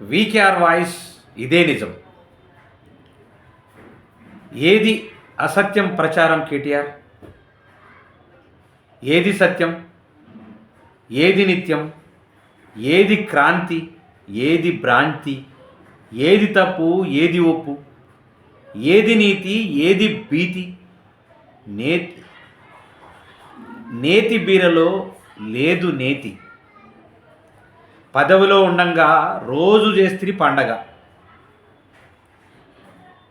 VKR voice ఇదే నిజం. ఏది అసత్యం ప్రచారం కేటీఆర్? ఏది సత్యం? ఏది నిత్యం? ఏది క్రాంతి? ఏది భ్రాంతి? ఏది తప్పు? ఏది ఒప్పు? ఏది నీతి? ఏది భీతి? నేతి నేతి బీరలో లేదు నేతి. పదవిలో ఉండంగా రోజు చేస్త్రి పండగ.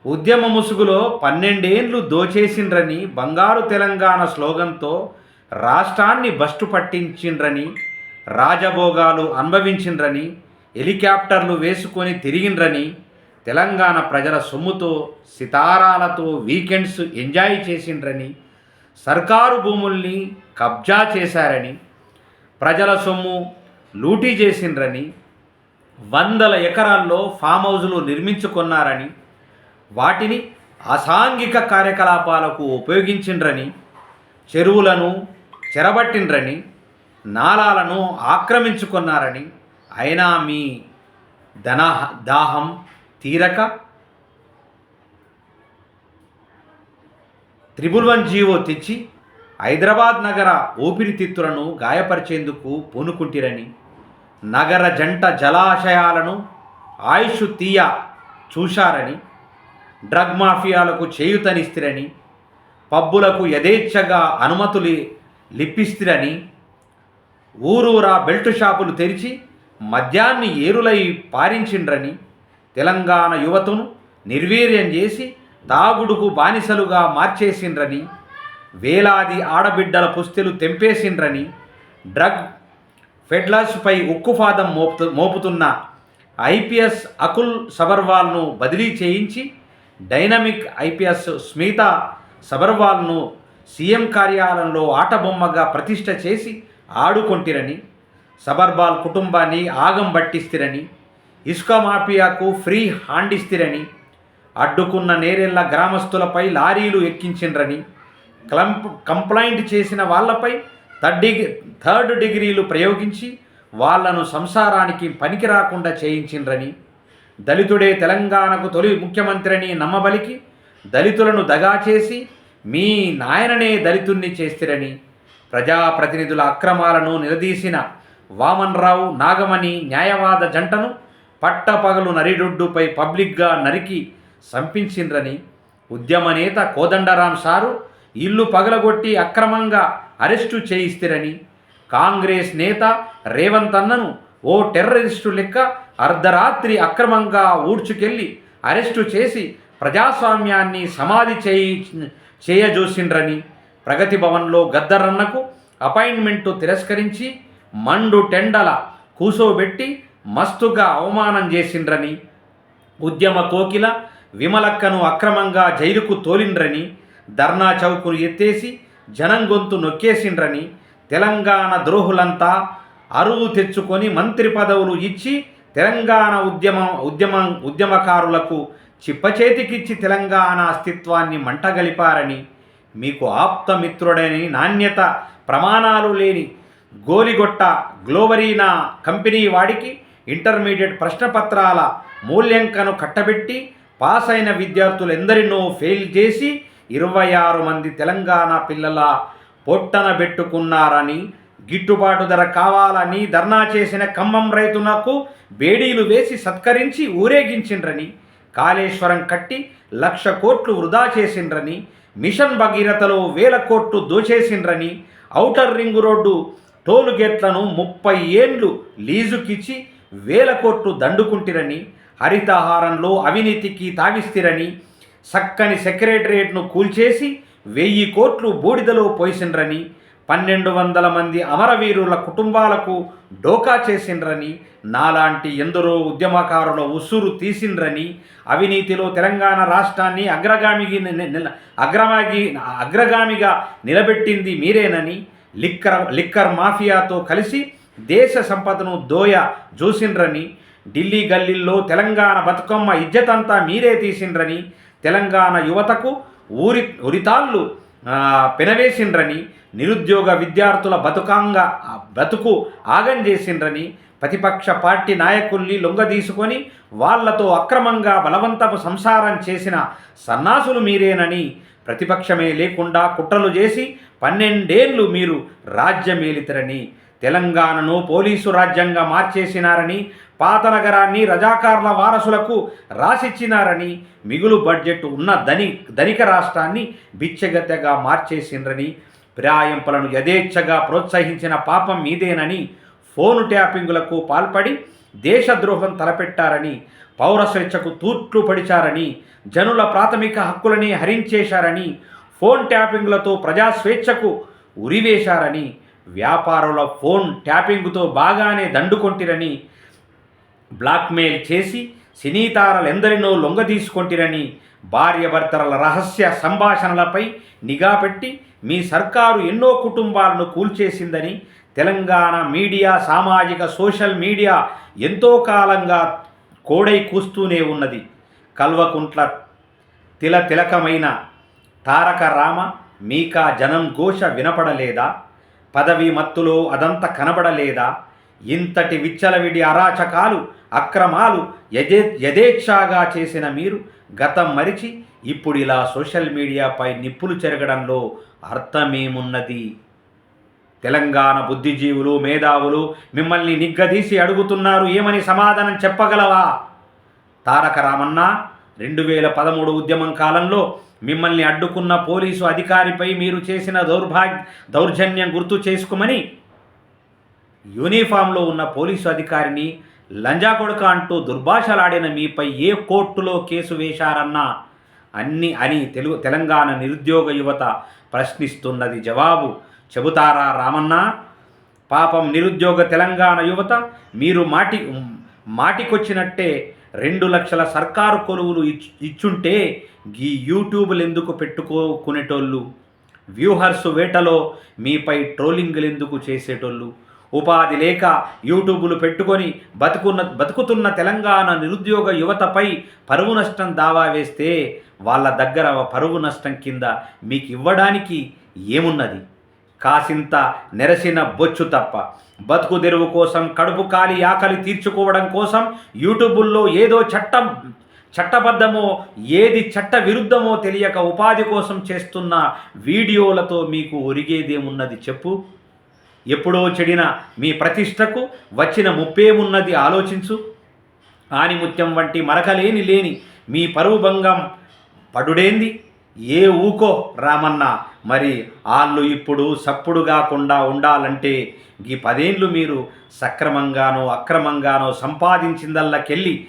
ఉద్యమ ముసుగులో పన్నెండేండ్లు దోచేసిండ్రని బంగారు తెలంగాణ స్లోగన్తో రాష్ట్రాన్ని బస్టు పట్టించిండ్రని రాజభోగాలు అనుభవించిండ్రని హెలికాప్టర్లు వేసుకొని తిరిగిండ్రని తెలంగాణ ప్రజల సొమ్ముతో సితారాలతో వీకెండ్స్ ఎంజాయ్ చేసిండ్రని సర్కారు భూముల్ని కబ్జా చేశారని ప్రజల సొమ్ము లూటీ చేసిండ్రని వందల ఎకరాల్లో ఫామ్ హౌజులు నిర్మించుకున్నారని వాటిని అసాంఘిక కార్యకలాపాలకు ఉపయోగించిండ్రని చెరువులను చెరబట్టిండ్రని నాలాలను ఆక్రమించుకున్నారని అయినా మీ ధన దాహం తీరక త్రిబుల్ వన్ జీవో తెచ్చి హైదరాబాద్ నగర ఊపిరితిత్తులను గాయపరిచేందుకు పూనుకుంటిరని నగర జంట జలాశయాలను ఆయుష్ తీయ చూశారని డ్రగ్ మాఫియాలకు చేయుతనిస్తిరని పబ్బులకు యథేచ్ఛగా అనుమతులు లిప్పిస్తిరని ఊరూరా బెల్ట్ షాపులు తెరిచి మద్యాన్ని ఏరులై పారించిండ్రని తెలంగాణ యువతను నిర్వీర్యం చేసి తాగుడుకు బానిసలుగా మార్చేసిండ్రని వేలాది ఆడబిడ్డల పుస్తెలు తెంపేసిండ్రని డ్రగ్ ఫెడ్లాస్పై ఉక్కుపాదం మోపు మోపుతున్న ఐపీఎస్ అకుల్ సబర్వాల్ను బదిలీ చేయించి డైనమిక్ ఐపీఎస్ స్మిత సబర్వాల్ను సీఎం కార్యాలయంలో ఆటబొమ్మగా ప్రతిష్ట చేసి ఆడుకొంటిరని సబర్బాల్ కుటుంబాన్ని ఆగం పట్టిస్తిరని ఇసుక మాఫియాకు ఫ్రీ హాండిస్తిరని అడ్డుకున్న నేరెళ్ళ గ్రామస్తులపై లారీలు ఎక్కించిండ్రని క్లంప్ కంప్లైంట్ చేసిన వాళ్ళపై థర్డ్ డిగ్రీ థర్డ్ డిగ్రీలు ప్రయోగించి వాళ్ళను సంసారానికి పనికి రాకుండా చేయించిండ్రని దళితుడే తెలంగాణకు తొలి ముఖ్యమంత్రిని నమ్మబలికి దళితులను దగా చేసి మీ నాయననే దళితుణ్ణి చేస్తిరని ప్రజాప్రతినిధుల అక్రమాలను నిలదీసిన వామన్రావు నాగమణి న్యాయవాద జంటను పట్టపగలు నరిడొడ్డుపై పబ్లిక్గా నరికి సంపించిండ్రని ఉద్యమ నేత కోదండరాం సారు ఇల్లు పగలగొట్టి అక్రమంగా అరెస్టు చేయిస్తిరని కాంగ్రెస్ నేత రేవంత్ అన్నను ఓ టెర్రరిస్టు లెక్క అర్ధరాత్రి అక్రమంగా ఊడ్చుకెళ్ళి అరెస్టు చేసి ప్రజాస్వామ్యాన్ని సమాధి చేయి చేయజూసిండ్రని ప్రగతి భవన్లో గద్దరన్నకు అపాయింట్మెంటు తిరస్కరించి మండు టెండల కూసోబెట్టి మస్తుగా అవమానం చేసిండ్రని ఉద్యమ కోకిల విమలక్కను అక్రమంగా జైలుకు తోలిండ్రని ధర్నా చౌకును ఎత్తేసి జనం గొంతు నొక్కేసిండ్రని తెలంగాణ ద్రోహులంతా అరువు తెచ్చుకొని మంత్రి పదవులు ఇచ్చి తెలంగాణ ఉద్యమ ఉద్యమ ఉద్యమకారులకు చిప్పచేతికిచ్చి తెలంగాణ అస్తిత్వాన్ని మంటగలిపారని మీకు ఆప్తమిత్రుడని నాణ్యత ప్రమాణాలు లేని గోలిగొట్ట గ్లోబరీనా కంపెనీ వాడికి ఇంటర్మీడియట్ ప్రశ్నపత్రాల మూల్యాంకను కట్టబెట్టి పాస్ అయిన విద్యార్థులు ఎందరినో ఫెయిల్ చేసి ఇరవై ఆరు మంది తెలంగాణ పిల్లల పొట్టన పెట్టుకున్నారని గిట్టుబాటు ధర కావాలని ధర్నా చేసిన ఖమ్మం నాకు బేడీలు వేసి సత్కరించి ఊరేగించిండ్రని కాళేశ్వరం కట్టి లక్ష కోట్లు వృధా చేసిండ్రని మిషన్ భగీరథలో వేల కోట్లు దోచేసిండ్రని ఔటర్ రింగ్ రోడ్డు టోలు గేట్లను ముప్పై ఏండ్లు లీజుకిచ్చి వేల కోట్లు దండుకుంటిరని హరితహారంలో అవినీతికి తావిస్తిరని చక్కని సెక్రటరియట్ను కూల్చేసి వెయ్యి కోట్లు బూడిదలో పోయిసిండ్రని పన్నెండు వందల మంది అమరవీరుల కుటుంబాలకు డోకా చేసిండ్రని నాలాంటి ఎందరో ఉద్యమకారుల ఉసురు తీసిండ్రని అవినీతిలో తెలంగాణ రాష్ట్రాన్ని అగ్రగామిగి అగ్రమాగి అగ్రగామిగా నిలబెట్టింది మీరేనని లిక్కర్ లిక్కర్ మాఫియాతో కలిసి దేశ సంపదను దోయ చూసిండ్రని ఢిల్లీ గల్లీల్లో తెలంగాణ బతుకమ్మ ఇజ్జతంతా మీరే తీసిండ్రని తెలంగాణ యువతకు ఊరి ఉరితాళ్ళు పెనవేసిండ్రని నిరుద్యోగ విద్యార్థుల బతుకాంగ బతుకు ఆగం చేసిండ్రని ప్రతిపక్ష పార్టీ నాయకుల్ని లొంగదీసుకొని వాళ్ళతో అక్రమంగా బలవంతపు సంసారం చేసిన సన్నాసులు మీరేనని ప్రతిపక్షమే లేకుండా కుట్రలు చేసి పన్నెండేళ్ళు మీరు రాజ్యమేలితరని తెలంగాణను పోలీసు రాజ్యంగా మార్చేసినారని పాత నగరాన్ని రజాకార్ల వారసులకు రాసిచ్చినారని మిగులు బడ్జెట్ ఉన్న ధని ధనిక రాష్ట్రాన్ని బిచ్చగత్తెగా మార్చేసిండ్రని ప్రాయంపలను యథేచ్ఛగా ప్రోత్సహించిన పాపం మీదేనని ఫోను ట్యాపింగులకు పాల్పడి దేశద్రోహం తలపెట్టారని పౌర స్వేచ్ఛకు తూట్లు పడిచారని జనుల ప్రాథమిక హక్కులని హరించేశారని ఫోన్ ట్యాపింగ్లతో ప్రజా స్వేచ్ఛకు ఉరివేశారని వ్యాపారుల ఫోన్ ట్యాపింగ్తో బాగానే దండుకొంటిరని బ్లాక్మెయిల్ చేసి సినీతారలెందరినో లొంగదీసుకొంటిరని భార్యభర్తల రహస్య సంభాషణలపై నిఘా పెట్టి మీ సర్కారు ఎన్నో కుటుంబాలను కూల్చేసిందని తెలంగాణ మీడియా సామాజిక సోషల్ మీడియా ఎంతో కాలంగా కోడై కూస్తూనే ఉన్నది. కల్వకుంట్ల తిల తిలకమైన తారక రామ మీకా జనం ఘోష వినపడలేదా? పదవి మత్తులో అదంత కనబడలేదా? ఇంతటి విచ్చలవిడి అరాచకాలు అక్రమాలు యదే యథేచ్ఛాగా చేసిన మీరు గతం మరిచి ఇప్పుడు ఇలా సోషల్ మీడియాపై నిప్పులు చెరగడంలో అర్థమేమున్నది? తెలంగాణ బుద్ధిజీవులు మేధావులు మిమ్మల్ని నిగ్గదీసి అడుగుతున్నారు ఏమని సమాధానం చెప్పగలవా? తారక రామన్న రెండు వేల పదమూడు ఉద్యమం కాలంలో మిమ్మల్ని అడ్డుకున్న పోలీసు అధికారిపై మీరు చేసిన దౌర్భాగ్య దౌర్జన్యం గుర్తు చేసుకోమని యూనిఫామ్లో ఉన్న పోలీసు అధికారిని లంజా కొడుక అంటూ దుర్భాషలాడిన మీపై ఏ కోర్టులో కేసు వేశారన్నా అన్ని అని తెలుగు తెలంగాణ నిరుద్యోగ యువత ప్రశ్నిస్తున్నది జవాబు. చెబుతారా రామన్న? పాపం నిరుద్యోగ తెలంగాణ యువత మీరు మాటి మాటికొచ్చినట్టే రెండు లక్షల సర్కారు కొలువులు ఇచ్ ఇచ్చుంటే ఈ యూట్యూబ్లు ఎందుకు పెట్టుకోకునేటోళ్ళు? వ్యూహర్స్ వేటలో మీపై ట్రోలింగ్లు ఎందుకు చేసేటోళ్ళు? ఉపాధి లేక యూట్యూబులు పెట్టుకొని బతుకున్న బతుకుతున్న తెలంగాణ నిరుద్యోగ యువతపై పరువు నష్టం దావా వేస్తే వాళ్ళ దగ్గర పరువు నష్టం కింద మీకు ఇవ్వడానికి ఏమున్నది? కాసింత నెరసిన బొచ్చు తప్ప. బతుకు తెరువు కోసం కడుపు కాలి ఆకలి తీర్చుకోవడం కోసం యూట్యూబుల్లో ఏదో చట్టం చట్టబద్ధమో ఏది చట్ట విరుద్ధమో తెలియక ఉపాధి కోసం చేస్తున్న వీడియోలతో మీకు ఒరిగేదేమున్నది చెప్పు. ఎప్పుడో చెడిన మీ ప్రతిష్టకు వచ్చిన ముప్పేమున్నది ఆలోచించు. ఆనిముత్యం వంటి మరకలేని లేని మీ పరువు భంగం పడుడేంది? ఏ ఊకో రామన్న మరి వాళ్ళు ఇప్పుడు సప్పుడు కాకుండా ఉండాలంటే ఈ పదేళ్ళు మీరు సక్రమంగానో అక్రమంగానో సంపాదించిందల్లకెళ్ళి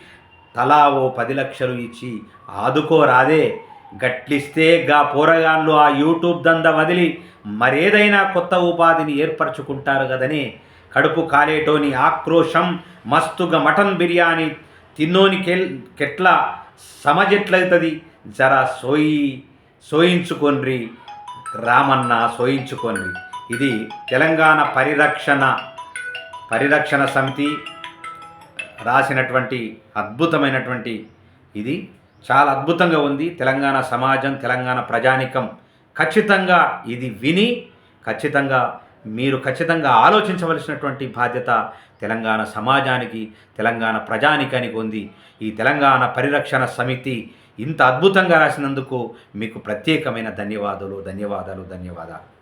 తలా ఓ పది లక్షలు ఇచ్చి ఆదుకోరాదే. గట్లిస్తే గా పోరగాళ్ళు ఆ యూట్యూబ్ దంద వదిలి మరేదైనా కొత్త ఉపాధిని ఏర్పరచుకుంటారు కదని కడుపు కాలేటోని ఆక్రోశం మస్తుగా మటన్ బిర్యానీ తిన్నోని కెల్ కెట్లా సమజెట్లవుతుంది జరా సోయి సోయించుకొన్రి రామన్న సోయించుకొన్రి ఇది తెలంగాణ పరిరక్షణ పరిరక్షణ సమితి రాసినటువంటి అద్భుతమైనటువంటి ఇది చాలా అద్భుతంగా ఉంది. తెలంగాణ సమాజం తెలంగాణ ప్రజానికం ఖచ్చితంగా ఇది విని ఖచ్చితంగా మీరు ఖచ్చితంగా ఆలోచించవలసినటువంటి బాధ్యత తెలంగాణ సమాజానికి తెలంగాణ ప్రజానికానికి ఉంది. ఈ తెలంగాణ పరిరక్షణ సమితి ఇంత అద్భుతంగా రాసినందుకు మీకు ప్రత్యేకమైన ధన్యవాదాలు ధన్యవాదాలు ధన్యవాదాలు.